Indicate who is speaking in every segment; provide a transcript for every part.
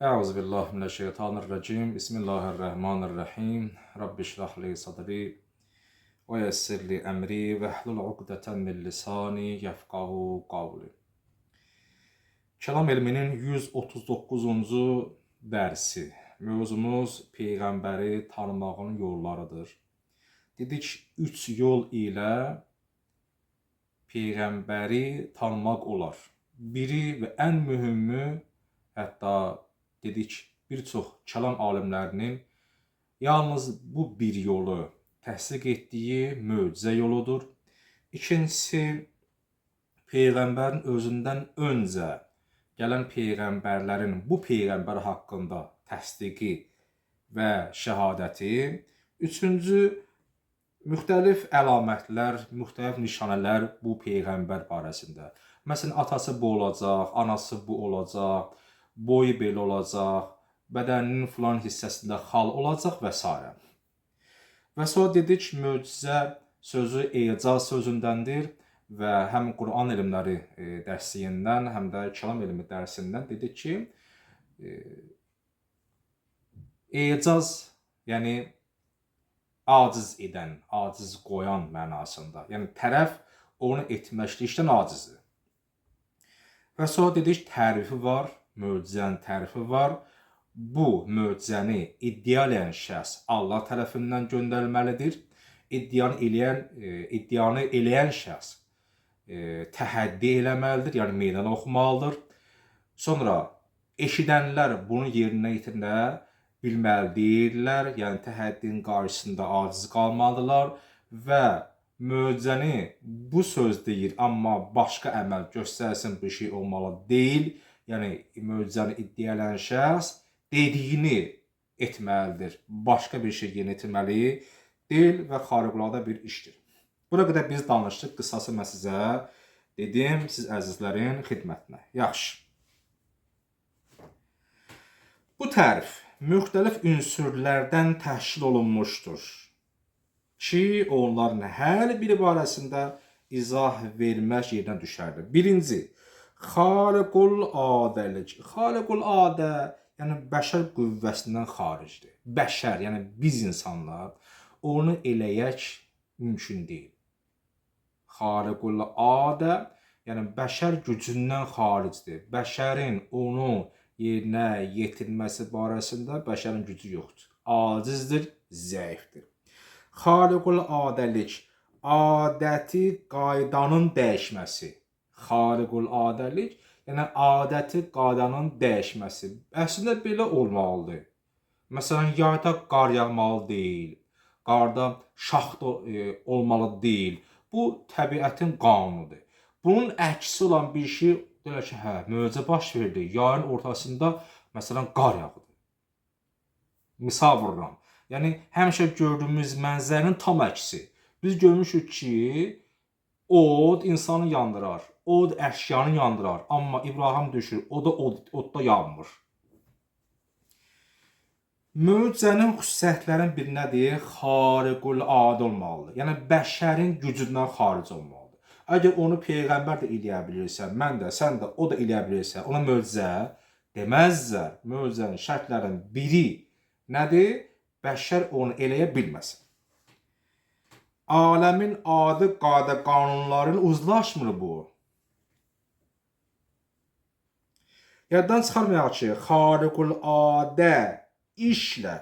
Speaker 1: Euzubillahimineşşeytanirracim. Bismillahirrahmanirrahim. Rabbi şrahli sadri ve yessirli emri ve hlul ugdeten min lisani yefkahu kavli. Kelam elminin 139. dərsi. Mövzumuz Peyğəmbəri tanımağın yollarıdır. Dedik, üç yol ilə Peyğəmbəri tanımaq olar. Biri və ən mühümü hətta dedik bir çox kəlam alimlərinin yalnız bu bir yolu təsdiq etdiyi möcüzə yoludur. İkincisi peyğəmbərin özündən öncə gələn peyğəmbərlərin bu peyğəmbər haqqında təsdiqi və şəhadəti. Üçüncü müxtəlif əlamətlər, müxtəlif nişanələr bu peyğəmbər barəsində. Məsələn, atası bu olacaq, anası bu olacaq, boyu belə olacaq, bədəninin filan hissəsində xal olacaq və s. Və sonra dedik möcüzə sözü ecaz sözündəndir və həm Quran elmləri e, dərsindən, həm də kəlam elmi dərsindən dedik ki, e, ecaz yəni aciz edən, aciz qoyan mənasında. Yəni tərəf onu etməklikdən acizdir. Və sonra dedik tərifi var, möcüzənin tərifi var. Bu möcüzəni iddia edən şəxs Allah tərəfindən göndərilməlidir. İddianı eləyən, e, iddianı eləyən şəxs e, təhəddi eləməlidir, yəni meydan oxumalıdır. Sonra eşidənlər bunu yerinə yetirə bilməlidirlər, yəni təhəddinin qarşısında aciz qalmalıdırlar və möcüzəni bu söz deyir, amma başqa əməl göstərsin bu şey olmalı deyil yəni möcüzəni iddia edən şəxs dediyini etməlidir. Başqa bir şey yerinə yetirməli deyil və xariqüladə bir işdir. Bura qədər biz danışdıq. Qısası mən sizə dedim, siz əzizlərin xidmətinə. Yaxşı. Bu tərif müxtəlif ünsürlərdən təşkil olunmuşdur ki, onların hər biri barəsində izah vermək yerinə düşərdir. Birinci, Xariqul adəlik. Xariqul adə yəni bəşər qüvvəsindən xaricdir. Bəşər, yəni biz insanlar onu eləyək mümkün deyil. Xariqul adə yəni bəşər gücündən xaricdir. Bəşərin onu yerinə yetirməsi barəsində bəşərin gücü yoxdur. Acizdir, zəifdir. Xariqul adəlik adəti qaydanın dəyişməsi xariqul adəlik, yəni adəti qadanın dəyişməsi. Əslində belə olmalıdır. Məsələn, yayda qar yağmalı deyil, qarda şaxta e, olmalı deyil. Bu təbiətin qanunudur. Bunun əksi olan bir şey deyir ki, hə, möcüzə baş verdi. Yayın ortasında məsələn qar yağdı. Misal vururam. Yəni həmişə gördüyümüz mənzərənin tam əksi. Biz görmüşük ki, od insanı yandırar od əşyanı yandırar. Amma İbrahim düşür, o da od, odda yanmır. Möcüzənin xüsusiyyətlərin bir nədir? Xariqul adə olmalıdır. Yəni bəşərin gücündən xaric olmalıdır. Əgər onu peyğəmbər də eləyə bilirsə, mən də, sən də, o da eləyə bilirsə, ona möcüzə deməzlər. Möcüzənin şərtlərindən biri nədir? Bəşər onu eləyə bilməsin. Aləmin adı qadə qanunlarının uzlaşmır bu. Yaddan çıxarmayaq ki, xariqul adə işlə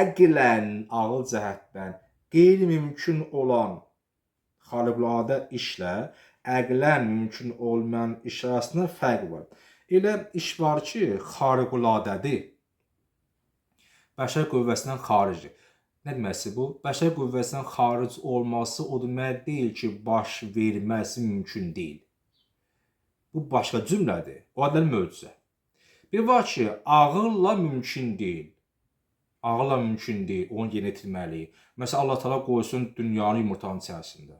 Speaker 1: əqlən ağıl cəhətdən qeyri-mümkün olan xariqul adə işlə əqlən mümkün olmayan iş arasında fərq var. Elə iş var ki, xariqul adədir. Bəşər qüvvəsindən xaricdir. Nə deməkdir bu? Bəşər qüvvəsindən xaric olması o demək deyil ki, baş verməsi mümkün deyil. Bu başqa cümlədir. O adlar möcüzə. Bir var ki, ağılla mümkün deyil. Ağılla mümkün deyil, onu yerinə yetirməliyik. Məsələn, Allah təala qoysun dünyanı yumurtanın içərisində.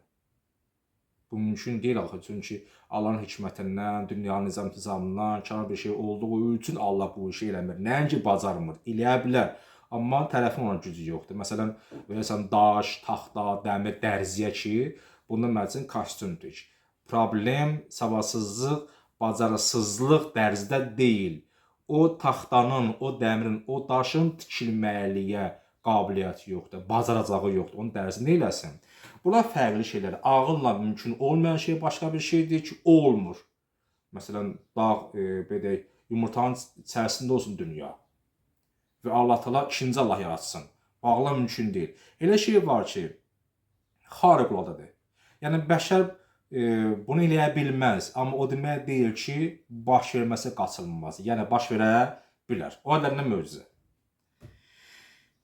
Speaker 1: Bu mümkün deyil axı, çünki Allahın hikmətindən, dünyanın nizam-intizamından kənar bir şey olduğu üçün Allah bu işi eləmir. Nəinki bacarmır, eləyə bilər. Amma tərəfin ona gücü yoxdur. Məsələn, verəsən daş, taxta, dəmir, dərziyə ki, bunda məncə kostyum tik problem, savadsızlıq, bacarıqsızlıq dərzidə deyil. o taxtanın, o dəmirin, o daşın tikilməliyə qabiliyyəti yoxdur, bacaracağı yoxdur. Onun dərsini eləsin. Bunlar fərqli şeylər. Ağılla mümkün olmayan şey başqa bir şeydir ki, olmur. Məsələn, dağ, e, belə yumurtanın içərisində olsun dünya. Və Allah Taala ikinci Allah yaratsın. Bağla mümkün deyil. Elə şey var ki, xariquladadır. Yəni bəşər bunu eləyə bilməz, amma o demək deyil ki, baş verməsi qaçılmaz. Yəni baş verə bilər. O da nə möcüzə.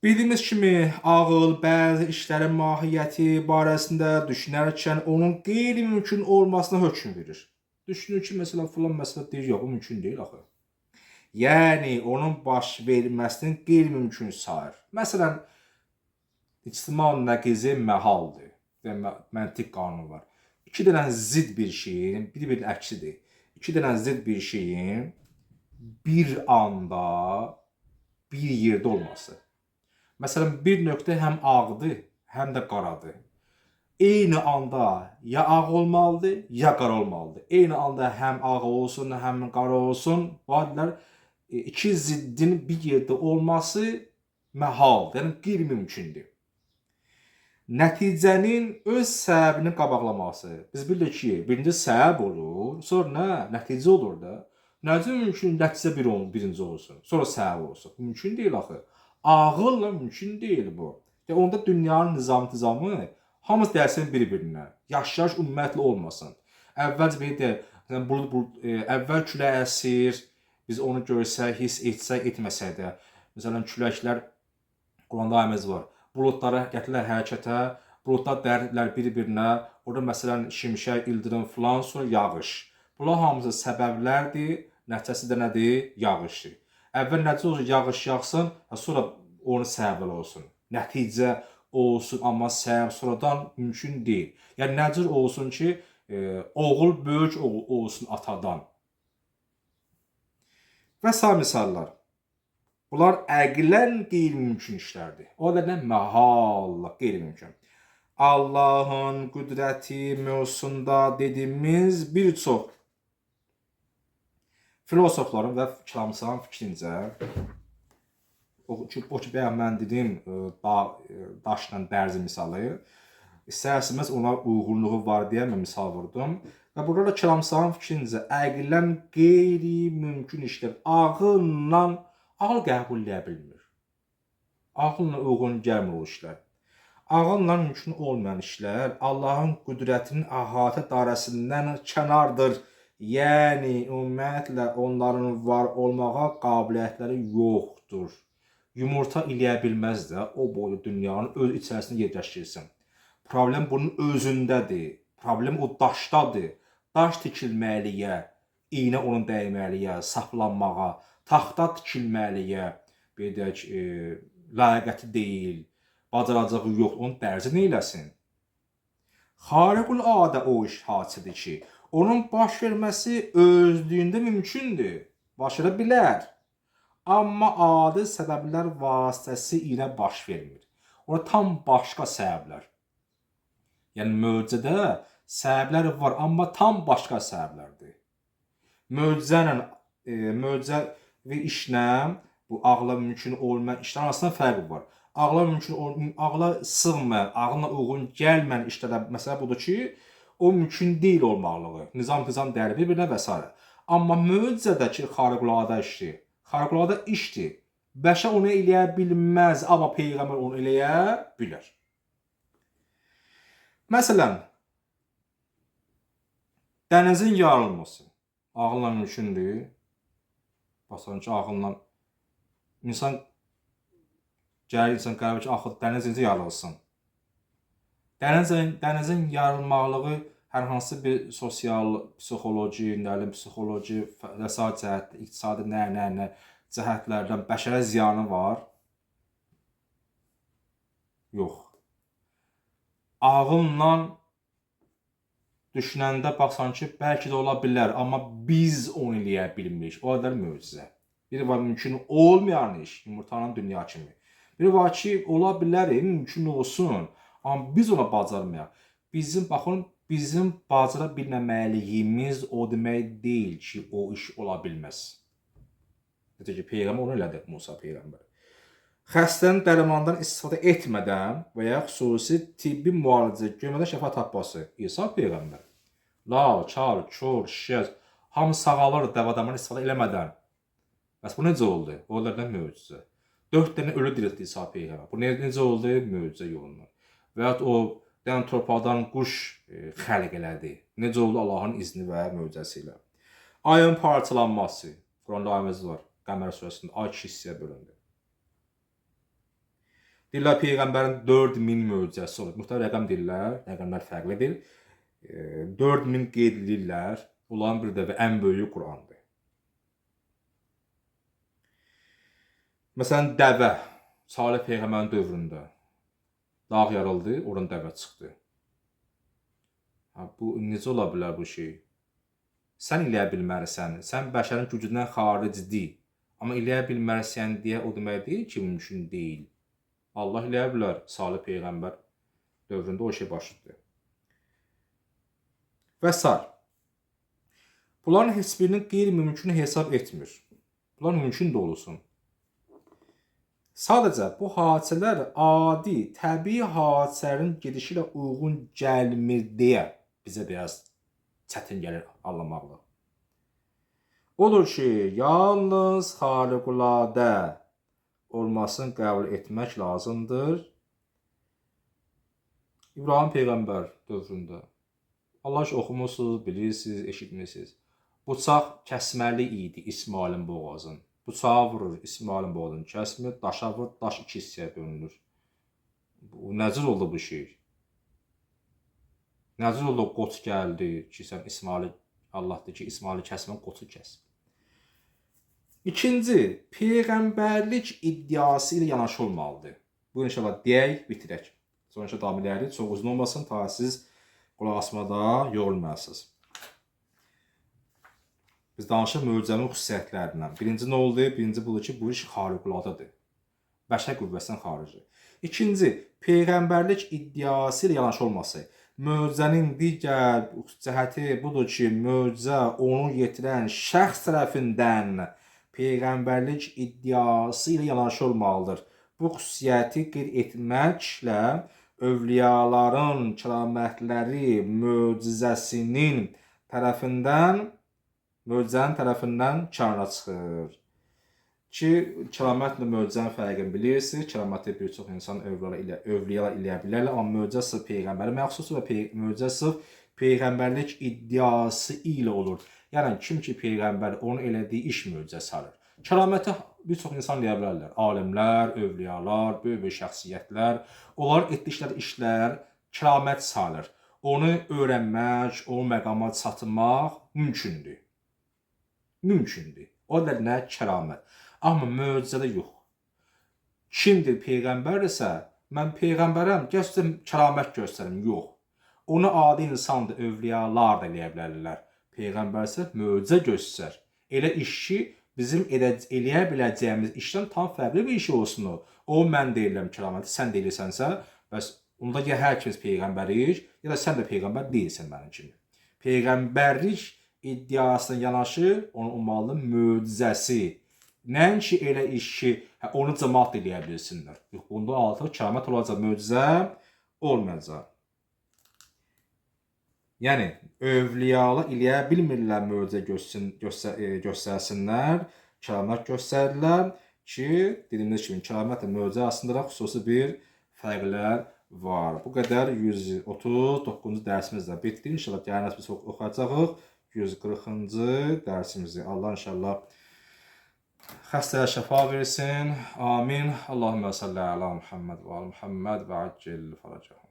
Speaker 1: Bildiyimiz kimi ağıl bəzi işlərin mahiyyəti barəsində düşünərkən onun qeyri-mümkün olmasına hökm verir. Düşünür ki, məsələn, filan məsələ deyir, yox, bu mümkün deyil axı. Yəni onun baş verməsinin qeyri-mümkün sayır. Məsələn, ictimai nəqizi məhaldır. Yəni məntiq qanunu var. İki dənə zidd bir şeyin bir-birinin əksidir. İki dənə zidd bir şeyin bir anda bir yerdə olması. Məsələn, bir nöqtə həm ağdır, həm də qaradır. Eyni anda ya ağ olmalıdır, ya qara olmalıdır. Eyni anda həm ağ olsun, həm qara olsun. Bu adlar e, iki ziddin bir yerdə olması məhaldır, yəni qeyri-mümkündür. Nəticənin öz səbəbini qabaqlaması. Biz bilirik ki, birinci səbəb olur, sonra nə? Nəticə olur da. Necə mümkün nəticə bir olsun, birinci olsun, sonra səbəb olsun? Mümkün deyil axı. Ağılla mümkün deyil bu. Və onda dünyanın nizam-tizamı hamısı dərsin bir-birinə. Yaşayış ümumiyyətlə olmasın. Əvvəlcə belə deyək, yəni bulud, bulud, e, əvvəl külək əsir, biz onu görsək, hiss etsək, etməsək də. Məsələn, küləklər Quranda ayəmiz var. Buludları gətirirlər hərəkətə, buludlar dərdilər bir-birinə. Orada məsələn şimşək, ildırım filan, sonra yağış. Bunlar hamısı səbəblərdir, nəticəsi də nədir? Yağışdır. Əvvəl nəticə olsun, yağış yağsın, sonra onun səbəbləri olsun. Nəticə olsun, amma səbəb sonradan mümkün deyil. Yəni nəcür olsun ki, e, oğul böyük oğul olsun atadan. Və sair misallar. Bunlar əqlən qeyri-mümkün işlərdir. O da nə məhalla qeyri-mümkün. Allahın qüdrəti mövzusunda dediyimiz bir çox filosofların və kəlamçıların fikrincə o ki, o ki bəyəm mən dedim da, daşla dərzi misalı istərsiniz ona uyğunluğu var deyə mən misal vurdum. Və burada da kəlamçıların fikrincə əqlən qeyri-mümkün işlər ağılla ağıl qəbul edə bilmir. Ağılla uyğun gəlmir o işlər. Ağılla mümkün olmayan işlər Allahın qüdrətinin əhatə dairəsindən kənardır Yəni ümumiyyətlə onların var olmağa qabiliyyətləri yoxdur. Yumurta eləyə bilməz də o boyda dünyanın öz içərisində yerləşdirsin. Problem bunun özündədir. Problem o daşdadır. Daş tikilməliyə, iynə onun dəyməliyə, saplanmağa, taxta tikilməliyə, belə deyək, e, layiqəti deyil, bacaracağı yox, onun dərzi nə eləsin? Xariqul adə o iş hadisədir ki, onun baş verməsi özlüyündə mümkündür. Baş verə bilər. Amma adi səbəblər vasitəsilə baş vermir. Orada tam başqa səbəblər. Yəni möcüzədə səbəblər var, amma tam başqa səbəblərdir. Möcüzə ilə e, möcüzə və işlə bu ağla mümkün olmayan işlər arasında fərq var. Ağla mümkün olmayan, ağla sığmayan, ağlına uyğun gəlməyən işlərdə məsələ budur ki, o mümkün deyil olmalığı, nizam-tizam dəyəri bir-birinə və s. Amma möcüzədəki xariquladə işdir. Xariquladə işdir. Bəşər onu eləyə bilməz, amma peyğəmbər onu eləyə bilər. Məsələn, dənizin yarılması ağılla mümkündür. Baxsan ki, ağılla insan gəlir insan qərar ki, axı dəniz necə yarılsın? Dənizin, dənizin yarılmaqlığı hər hansı bir sosial, psixoloji, nəlim psixoloji, rəsai cəhət, iqtisadi nə, nə, nə cəhətlərdən bəşərə ziyanı var? Yox. Ağılla düşünəndə baxsan ki, bəlkə də ola bilər, amma biz onu eləyə bilmirik. O qədər möcüzə. Biri var mümkün olmayan iş, yumurtanın dünya kimi. Biri var ki, ola bilər, mümkün olsun, amma biz ona bacarmayaq. Bizim baxın bizim bacara bilməməliyimiz o demək deyil ki, o iş ola bilməz. Necə ki, Peyğəmbər onu elədi Musa Peyğəmbər. Xəstənin dərmandan istifadə etmədən və ya xüsusi tibbi müalicə görmədən şəfa tapması İsa Peyğəmbər. Lal, çar, kör, şişəz hamı sağalır dəvadaman istifadə eləmədən. Bəs bu necə oldu? Onlardan möcüzə. 4 dənə ölü diriltdi İsa Peyğəmbər. Bu ne- necə oldu? Möcüzə yolundan. Və ya o dən torpaqdan quş e, xəlq elədi. Necə oldu Allahın izni və möcüzəsi ilə. Ayın parçalanması. Quranda ayımız var. Qəmər surəsində ay iki hissəyə bölündü. Deyirlər Peyğəmbərin 4000 möcüzəsi olub. Müxtəlif rəqəm deyirlər. Rəqəmlər fərqlidir. E, 4000 qeyd edirlər. Onların bir də ən böyüyü Qurandır. Məsələn, dəvə Salih peyğəmbərin dövründə dağ yarıldı, oradan dəvə çıxdı. Ha, bu necə ola bilər bu şey? Sən eləyə bilməlisən. Sən bəşərin gücündən xaricdir. Amma eləyə bilməlisən deyə o demək deyil ki, mümkün deyil. Allah eləyə bilər. Salih peyğəmbər dövründə o şey baş tutdu. Və sar. Bunların heç birini qeyri-mümkün hesab etmir. Bunlar mümkün də olsun. Sadəcə bu hadisələr adi, təbii hadisələrin gedişi ilə uyğun gəlmir deyə bizə biraz çətin gəlir anlamaqla. Odur ki, yalnız xariquladə olmasını qəbul etmək lazımdır. İbrahim peyğəmbər dövründə Allah oxumusunuz, bilirsiniz, eşitmisiniz. Bıçaq kəsməli idi İsmailin boğazın. Bıçağı vurur İsmailin boğazını kəsmir, daşa vurur, daş iki hissəyə bölünür. Bu nəcür oldu bu şey? Nəcür oldu qoç gəldi ki, sən İsmaili Allahdır ki, İsmaili kəsmən qoçu kəs. İkinci, peyğəmbərlik iddiası ilə yanaşı olmalıdır. Bu inşallah deyək, bitirək. Sonra inşallah davam edərik. Çox uzun olmasın, ta siz qulaq asmada yorulmayasınız. Biz danışaq möcüzənin xüsusiyyətlərindən. Birinci nə oldu? Birinci budur ki, bu iş xariquladadır. Bəşər qüvvəsindən xarici. İkinci, peyğəmbərlik iddiası ilə yanaşı olması. Möcüzənin digər cəhəti budur ki, möcüzə onu yetirən şəxs tərəfindən peyğəmbərlik iddiası ilə yanaşı olmalıdır. Bu xüsusiyyəti qeyd etməklə övliyaların kəramətləri möcüzəsinin tərəfindən möcüzənin tərəfindən kənara çıxır. Ki, kəramətlə möcüzənin fərqini bilirsiniz. Kəraməti bir çox insan övliyalar ilə övliyalar eləyə bilərlər, amma möcüzə sırf peyğəmbərə məxsusdur və pey möcüzə sırf peyğəmbərlik iddiası ilə olur. Yəni kim ki peyğəmbər onun elədiyi iş möcüzə sayılır. Kəraməti bir çox insan deyə bilərlər. Alimlər, övliyalar, böyük-böyük şəxsiyyətlər, onlar etdikləri işlər kəramət sayılır. Onu öyrənmək, o məqama çatmaq mümkündür. Mümkündür. O da nə kəramət. Amma möcüzədə yox. Kimdir peyğəmbərdirsə, mən peyğəmbərəm, göstərim kəramət göstərim. Yox. Onu adi insandır, övliyalar da eləyə bilərlər. Peyğəmbərsə möcüzə göstər. Elə işi bizim edə, eləyə biləcəyimiz işdən tam fərqli bir iş olsun o. O mən deyirəm kəraməti, sən deyirsənsə, bəs onda ya hər kəs peyğəmbərik, ya da sən də peyğəmbər deyilsən mənim kimi. Peyğəmbərlik iddiasına yanaşı onun ummalı möcüzəsi. Nəinki elə iş ki, hə, onu cəmaat eləyə bilsinlər. Bunda artıq kəramət olacaq, möcüzə olmayacaq. Yəni övliyalar eləyə bilmirlər möcüzə göstərin, göstər, e, göstərsinlər, kəramət göstərirlər ki, dediyimiz kimi kəramətlə möcüzə arasında xüsusi bir fərqlər var. Bu qədər 139-cu dərsimiz də bitdi. İnşallah gələn dərs biz oxuyacağıq. 140-cı dərsimizi. Allah inşallah xəstəyə şəfa versin. Amin. Allahümmə salli əla Muhammed və ala Muhammed və accil faracahum.